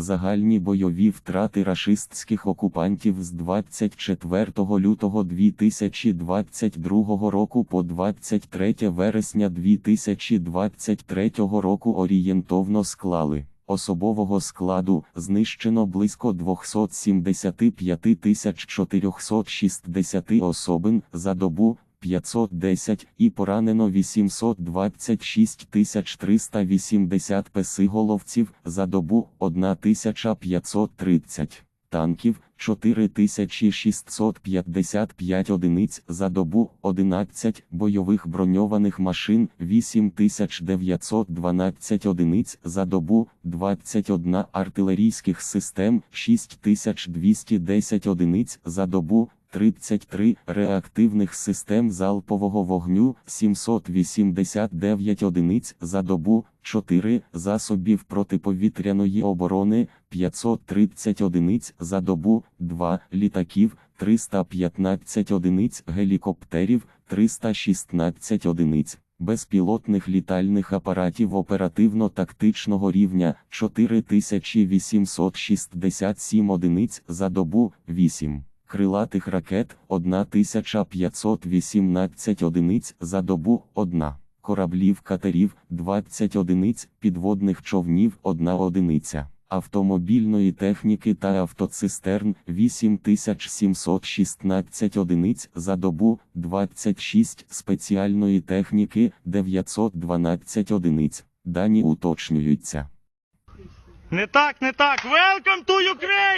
Загальні бойові втрати рашистських окупантів з 24 лютого 2022 року по 23 вересня 2023 року орієнтовно склали. Особового складу знищено близько 275 460 особин за добу 510 і поранено 826 380 песиголовців за добу 1530 танків 4655 одиниць за добу 11 бойових броньованих машин 8912 одиниць за добу 21 артилерійських систем 6210 одиниць за добу 33 реактивних систем залпового вогню 789 одиниць за добу, 4 засобів протиповітряної оборони 530 одиниць за добу, 2 літаків 315 одиниць гелікоптерів 316 одиниць. Безпілотних літальних апаратів оперативно-тактичного рівня 4867 одиниць за добу 8 крилатих ракет 1518 одиниць за добу 1, кораблів катерів 20 одиниць, підводних човнів 1 одиниця, автомобільної техніки та автоцистерн 8716 одиниць за добу 26 спеціальної техніки 912 одиниць. Дані уточнюються. Не так, не так. Welcome to Ukraine!